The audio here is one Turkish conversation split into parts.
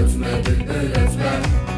öpme öpme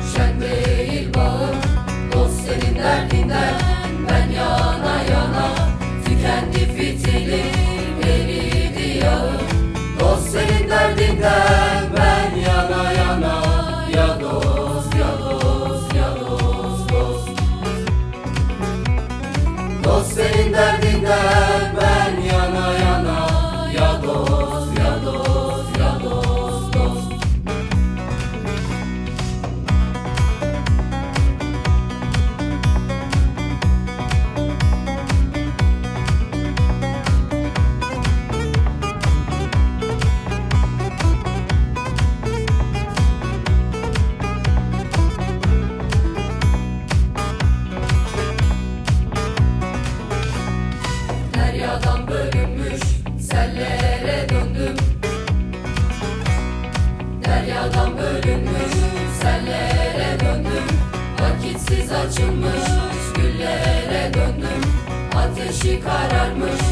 Deryadan bölünmüş sellere döndüm. Vakitsiz açılmış güllere döndüm. Ateşi kararmış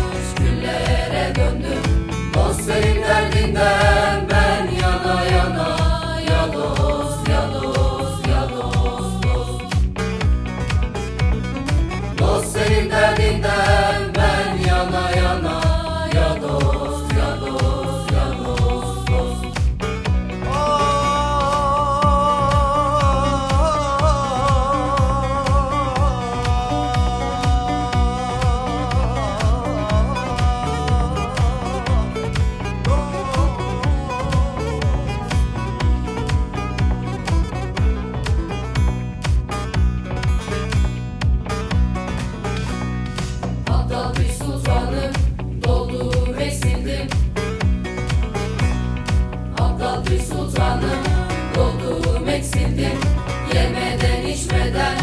Aptal bir sultanım Doldum eksildim. Aptal bir sultanım Doldum eksildim. Yemeden içmeden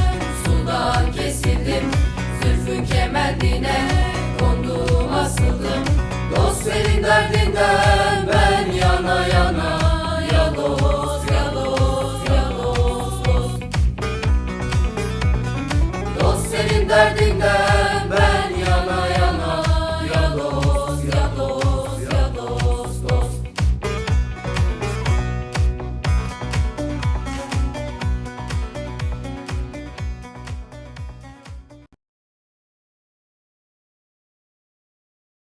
Sudan kesildim. Zülfün kemendine Kondum asıldım. Dost senin derdinden Ben yana yana Ya dost ya derdinden